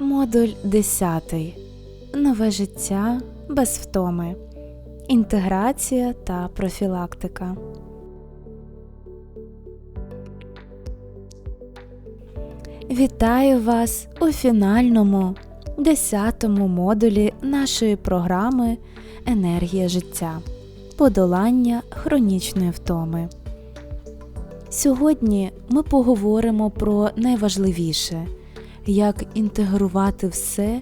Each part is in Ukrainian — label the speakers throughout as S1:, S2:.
S1: Модуль 10. Нове життя без втоми. Інтеграція та профілактика. Вітаю вас у фінальному 10-му модулі нашої програми Енергія життя. Подолання хронічної втоми. Сьогодні ми поговоримо про найважливіше як інтегрувати все,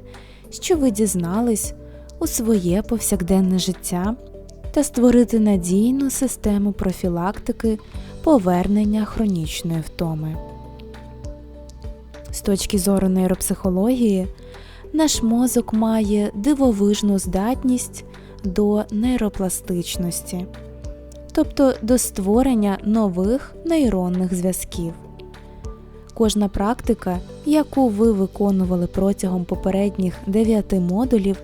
S1: що ви дізнались у своє повсякденне життя та створити надійну систему профілактики повернення хронічної втоми. З точки зору нейропсихології, наш мозок має дивовижну здатність до нейропластичності, тобто до створення нових нейронних зв'язків. Кожна практика, яку ви виконували протягом попередніх 9 модулів,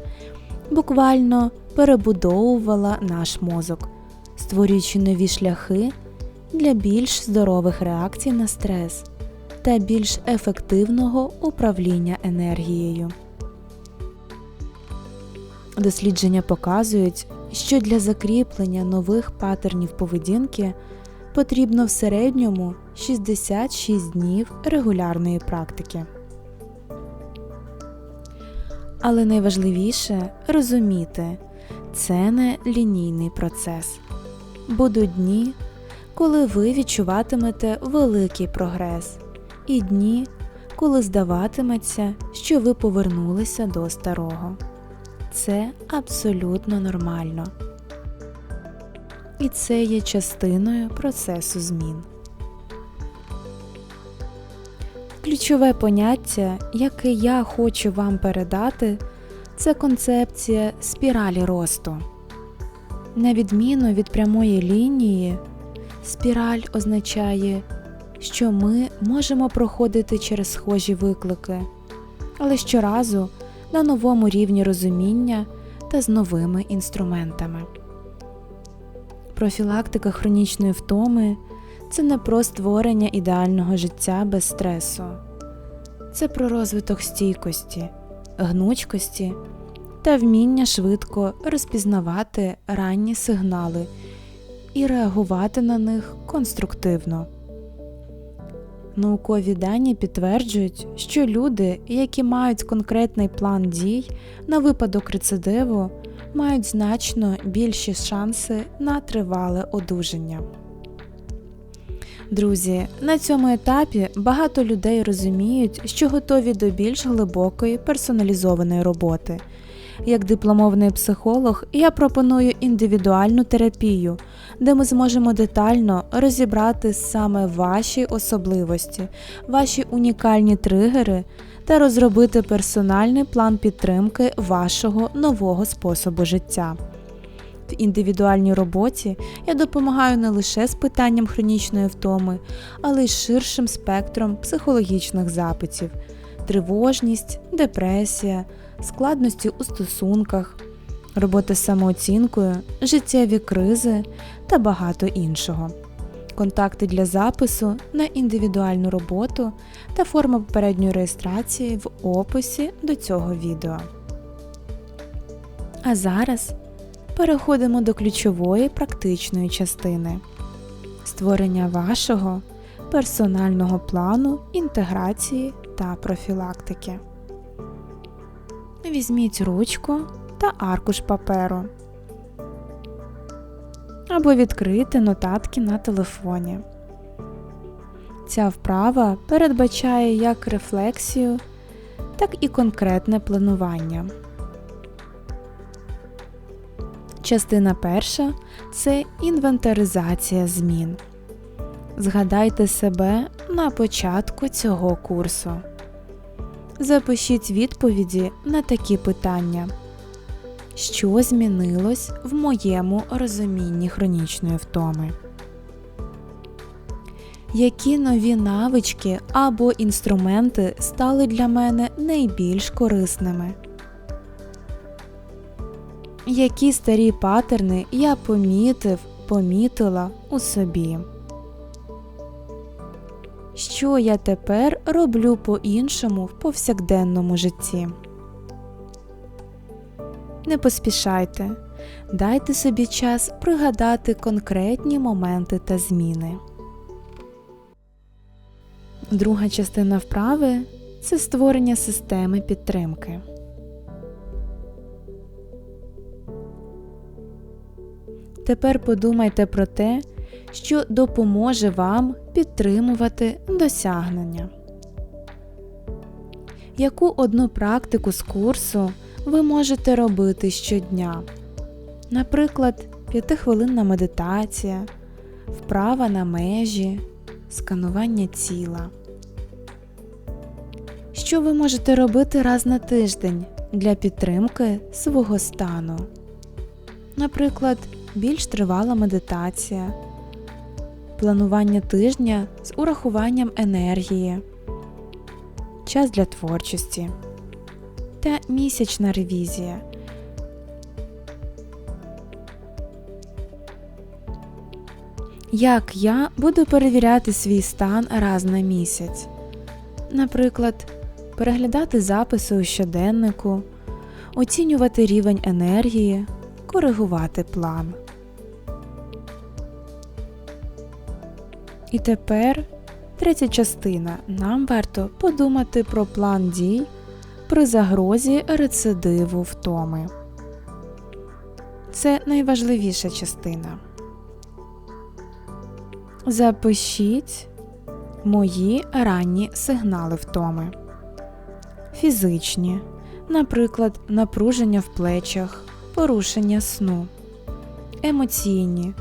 S1: буквально перебудовувала наш мозок, створюючи нові шляхи для більш здорових реакцій на стрес та більш ефективного управління енергією. Дослідження показують, що для закріплення нових паттернів поведінки потрібно в середньому 66 днів регулярної практики. Але найважливіше розуміти, це не лінійний процес. Будуть дні, коли ви відчуватимете великий прогрес, і дні, коли здаватиметься, що ви повернулися до старого. Це абсолютно нормально і це є частиною процесу змін. Ключове поняття, яке я хочу вам передати, це концепція спіралі росту. На відміну від прямої лінії, спіраль означає, що ми можемо проходити через схожі виклики, але щоразу на новому рівні розуміння та з новими інструментами. Профілактика хронічної втоми це не про створення ідеального життя без стресу, це про розвиток стійкості, гнучкості та вміння швидко розпізнавати ранні сигнали і реагувати на них конструктивно. Наукові дані підтверджують, що люди, які мають конкретний план дій на випадок рецидиву, мають значно більші шанси на тривале одужання. Друзі, на цьому етапі багато людей розуміють, що готові до більш глибокої персоналізованої роботи. Як дипломований психолог, я пропоную індивідуальну терапію, де ми зможемо детально розібрати саме ваші особливості, ваші унікальні тригери та розробити персональний план підтримки вашого нового способу життя. В індивідуальній роботі я допомагаю не лише з питанням хронічної втоми, але й ширшим спектром психологічних запитів, тривожність, депресія, складності у стосунках, робота з самооцінкою, життєві кризи та багато іншого контакти для запису на індивідуальну роботу та форма попередньої реєстрації в описі до цього відео. А зараз переходимо до ключової практичної частини створення вашого персонального плану інтеграції та профілактики. Візьміть ручку та аркуш паперу або відкрити нотатки на телефоні. Ця вправа передбачає як рефлексію, так і конкретне планування. Частина перша це інвентаризація змін. Згадайте себе на початку цього курсу. Запишіть відповіді на такі питання що змінилось в моєму розумінні хронічної втоми. Які нові навички або інструменти стали для мене найбільш корисними? Які старі патерни я помітив, помітила у собі? що я тепер роблю по-іншому в повсякденному житті. Не поспішайте, дайте собі час пригадати конкретні моменти та зміни. Друга частина вправи це створення системи підтримки. Тепер подумайте про те, що допоможе вам підтримувати досягнення. Яку одну практику з курсу ви можете робити щодня? Наприклад, п'ятихвилинна медитація, вправа на межі, сканування тіла. Що ви можете робити раз на тиждень для підтримки свого стану? Наприклад, більш тривала медитація, планування тижня з урахуванням енергії, час для творчості та місячна ревізія. Як я буду перевіряти свій стан раз на місяць? Наприклад, переглядати записи у щоденнику, оцінювати рівень енергії, коригувати план. І тепер третя частина. Нам варто подумати про план дій при загрозі рецидиву втоми. Це найважливіша частина. Запишіть мої ранні сигнали втоми. Фізичні, наприклад, напруження в плечах, порушення сну, емоційні,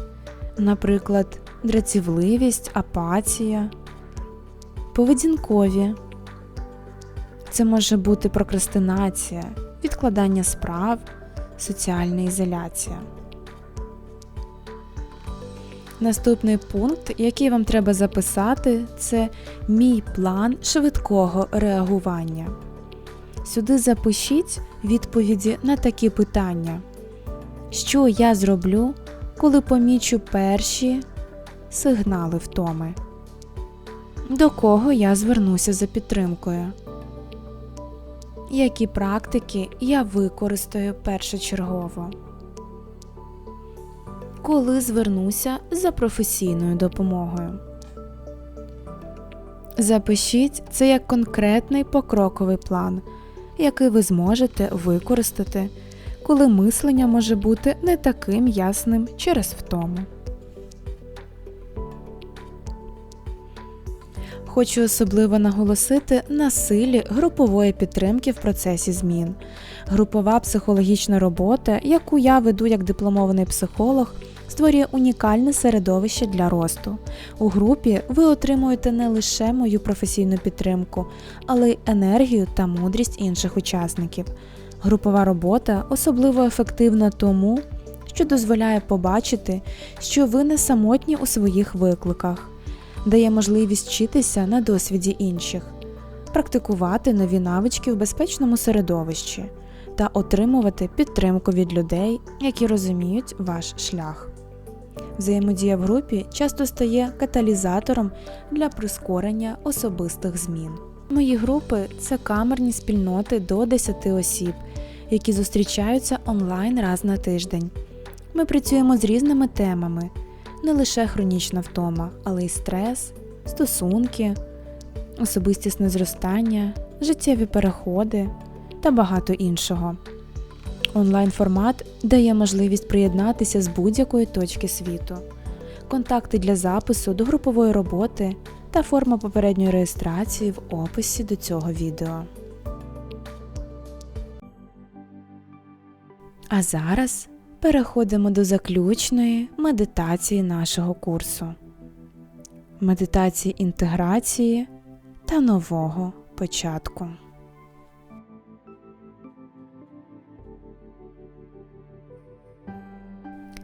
S1: наприклад, дратівливість, апатія, поведінкові. Це може бути прокрастинація, відкладання справ, соціальна ізоляція. Наступний пункт, який вам треба записати, це мій план швидкого реагування. Сюди запишіть відповіді на такі питання: Що я зроблю, коли помічу перші сигнали втоми? До кого я звернуся за підтримкою? Які практики я використаю першочергово? Коли звернуся за професійною допомогою? Запишіть це як конкретний покроковий план, який ви зможете використати, коли мислення може бути не таким ясним через втому. Хочу особливо наголосити на силі групової підтримки в процесі змін. Групова психологічна робота, яку я веду як дипломований психолог, створює унікальне середовище для росту. У групі ви отримуєте не лише мою професійну підтримку, але й енергію та мудрість інших учасників. Групова робота особливо ефективна тому, що дозволяє побачити, що ви не самотні у своїх викликах, дає можливість вчитися на досвіді інших, практикувати нові навички в безпечному середовищі та отримувати підтримку від людей, які розуміють ваш шлях. Взаємодія в групі часто стає каталізатором для прискорення особистих змін. Мої групи це камерні спільноти до 10 осіб, які зустрічаються онлайн раз на тиждень. Ми працюємо з різними темами, не лише хронічна втома, але й стрес, стосунки, особистісне зростання, життєві переходи та багато іншого. Онлайн-формат дає можливість приєднатися з будь-якої точки світу, контакти для запису до групової роботи та форма попередньої реєстрації в описі до цього відео. А зараз переходимо до заключної медитації нашого курсу медитації інтеграції та нового початку.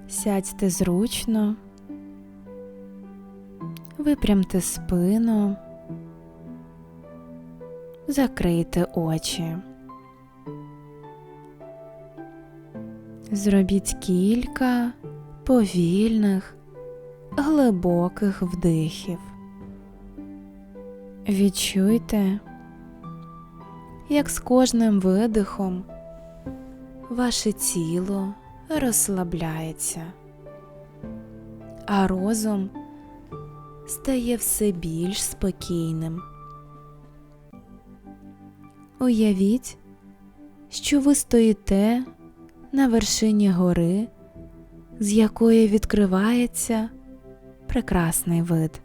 S1: Сядьте зручно, випрямте спину, закрийте очі. Зробіть кілька повільних, глибоких вдихів. Відчуйте, як з кожним видихом ваше тіло розслабляється, а розум стає все більш спокійним. Уявіть, що ви стоїте на вершині гори, з якої відкривається прекрасний вид.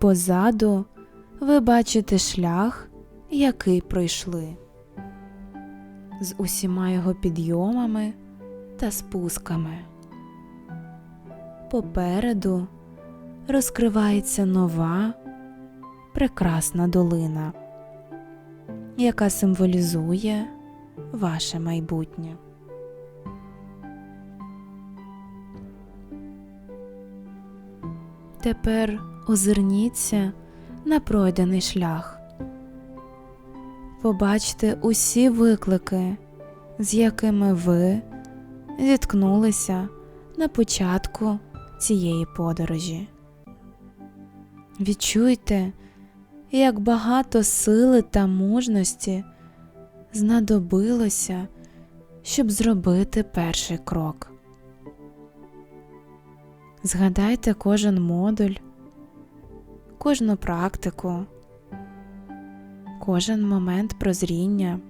S1: Позаду ви бачите шлях, який пройшли, з усіма його підйомами та спусками. Попереду розкривається нова прекрасна долина, яка символізує ваше майбутнє. Тепер озирніться на пройдений шлях. Побачте усі виклики, з якими ви зіткнулися на початку цієї подорожі. Відчуйте, як багато сили та мужності знадобилося, щоб зробити перший крок. Згадайте кожен модуль, кожну практику, кожен момент прозріння.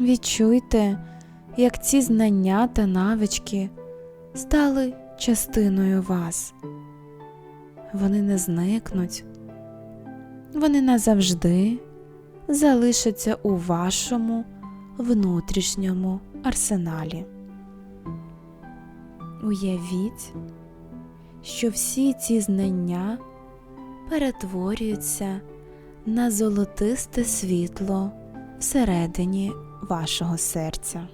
S1: Відчуйте, як ці знання та навички стали частиною вас. Вони не зникнуть, вони назавжди залишаться у вашому внутрішньому арсеналі. Уявіть, що всі ці знання перетворюються на золотисте світло всередині вашого серця.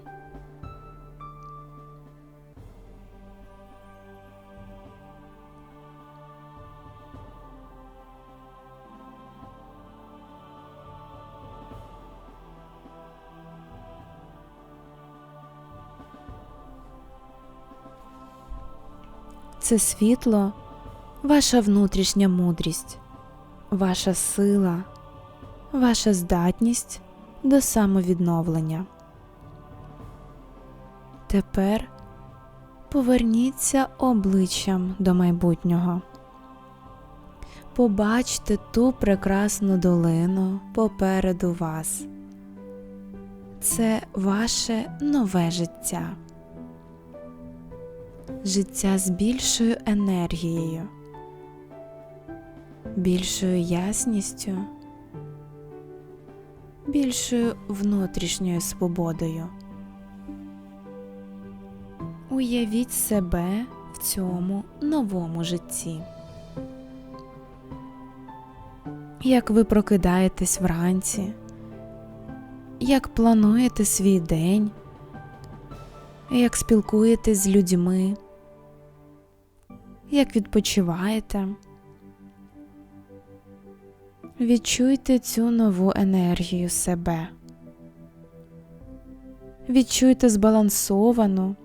S1: Це світло, ваша внутрішня мудрість, ваша сила, ваша здатність до самовідновлення. Тепер поверніться обличчям до майбутнього. Побачте ту прекрасну долину попереду вас. Це ваше нове життя життя з більшою енергією, більшою ясністю, більшою внутрішньою свободою. Уявіть себе в цьому новому житті. Як ви прокидаєтесь вранці, як плануєте свій день, як спілкуєтесь з людьми, як відпочиваєте. Відчуйте цю нову енергію себе. Відчуйте збалансовану,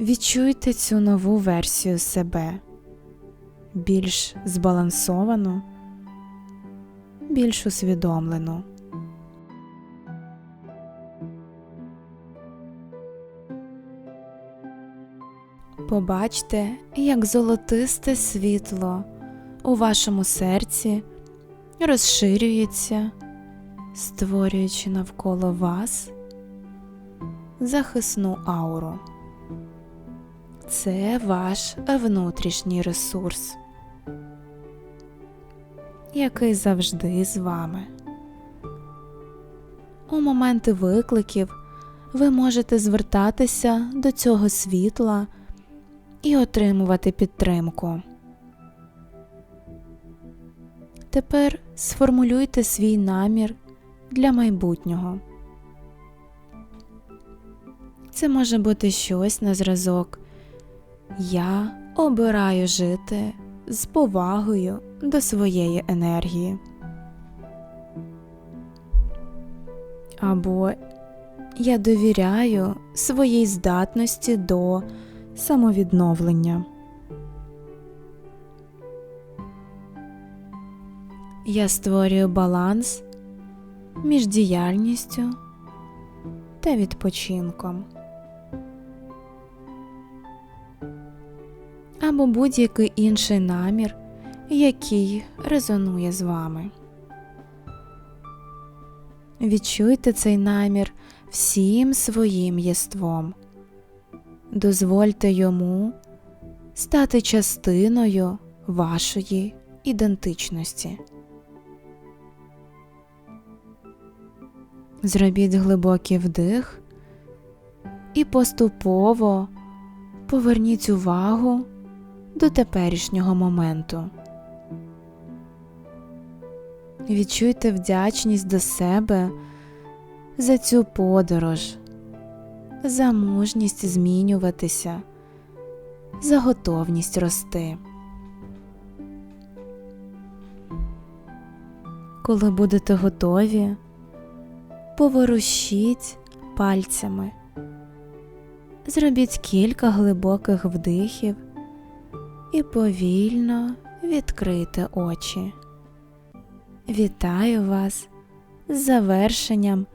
S1: відчуйте цю нову версію себе, більш збалансовану, більш усвідомлену. Побачте, як золотисте світло у вашому серці розширюється, створюючи навколо вас захисну ауру. Це ваш внутрішній ресурс, який завжди з вами. У моменти викликів ви можете звертатися до цього світла і отримувати підтримку. Тепер сформулюйте свій намір для майбутнього. Це може бути щось на зразок. Я обираю жити з повагою до своєї енергії. Або я довіряю своїй здатності до самовідновлення. Я створюю баланс між діяльністю та відпочинком. Або будь-який інший намір, який резонує з вами. Відчуйте цей намір всім своїм єством. Дозвольте йому стати частиною вашої ідентичності. Зробіть глибокий вдих і поступово поверніть увагу до теперішнього моменту. Відчуйте вдячність до себе за цю подорож, за мужність змінюватися, за готовність рости. Коли будете готові, поворушіть пальцями, зробіть кілька глибоких вдихів і повільно відкрийте очі. Вітаю вас з завершенням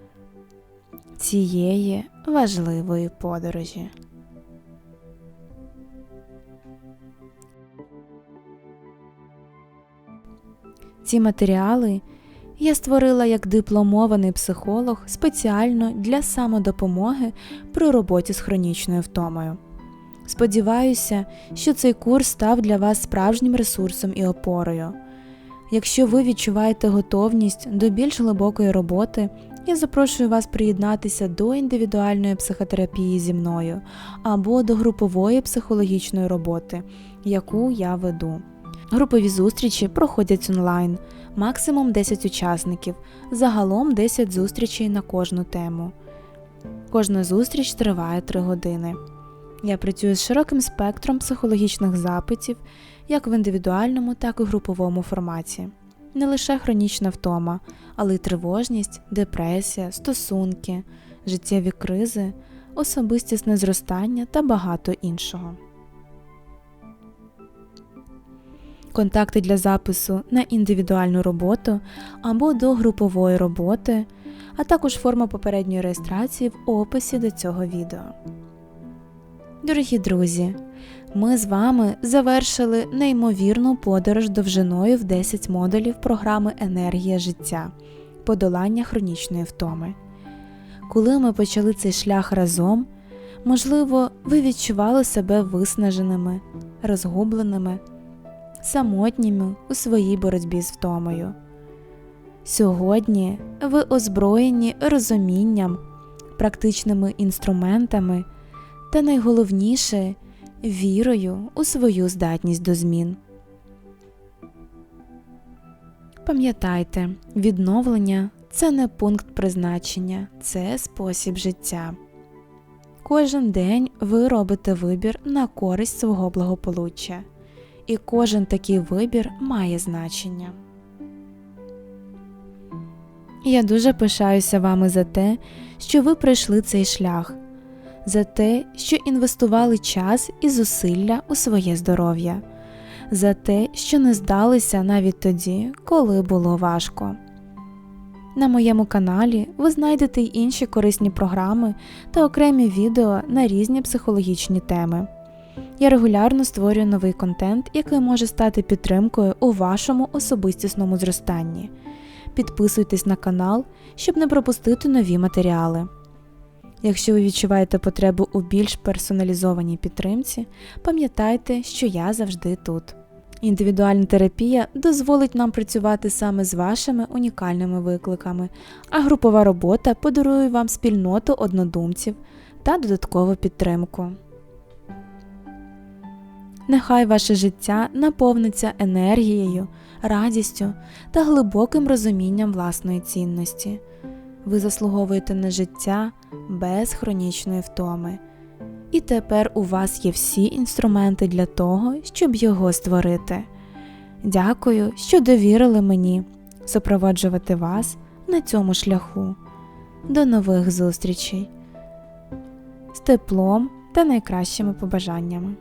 S1: цієї важливої подорожі. Ці матеріали я створила як дипломований психолог спеціально для самодопомоги при роботі з хронічною втомою. Сподіваюся, що цей курс став для вас справжнім ресурсом і опорою. Якщо ви відчуваєте готовність до більш глибокої роботи, я запрошую вас приєднатися до індивідуальної психотерапії зі мною або до групової психологічної роботи, яку я веду. Групові зустрічі проходять онлайн, максимум 10 учасників, загалом 10 зустрічей на кожну тему. Кожна зустріч триває 3 години. Я працюю з широким спектром психологічних запитів, як в індивідуальному, так і груповому форматі. Не лише хронічна втома, але й тривожність, депресія, стосунки, життєві кризи, особистісне зростання та багато іншого. Контакти для запису на індивідуальну роботу або до групової роботи, а також форма попередньої реєстрації в описі до цього відео. Дорогі друзі, ми з вами завершили неймовірну подорож довжиною в 10 модулів програми Енергія життя подолання хронічної втоми. Коли ми почали цей шлях разом, можливо, ви відчували себе виснаженими, розгубленими, самотніми у своїй боротьбі з втомою. Сьогодні ви озброєні розумінням, практичними інструментами та найголовніше вірою у свою здатність до змін. Пам'ятайте, відновлення це не пункт призначення, це спосіб життя. Кожен день ви робите вибір на користь свого благополуччя, і кожен такий вибір має значення. Я дуже пишаюся вами за те, що ви пройшли цей шлях за те, що інвестували час і зусилля у своє здоров'я, за те, що не здалися навіть тоді, коли було важко. На моєму каналі ви знайдете й інші корисні програми та окремі відео на різні психологічні теми. Я регулярно створюю новий контент, який може стати підтримкою у вашому особистісному зростанні. Підписуйтесь на канал, щоб не пропустити нові матеріали. Якщо ви відчуваєте потребу у більш персоналізованій підтримці, пам'ятайте, що я завжди тут. Індивідуальна терапія дозволить нам працювати саме з вашими унікальними викликами, а групова робота подарує вам спільноту однодумців та додаткову підтримку. Нехай ваше життя наповниться енергією, радістю та глибоким розумінням власної цінності. Ви заслуговуєте на життя без хронічної втоми. І тепер у вас є всі інструменти для того, щоб його створити. Дякую, що довірили мені супроводжувати вас на цьому шляху. До нових зустрічей з теплом та найкращими побажаннями.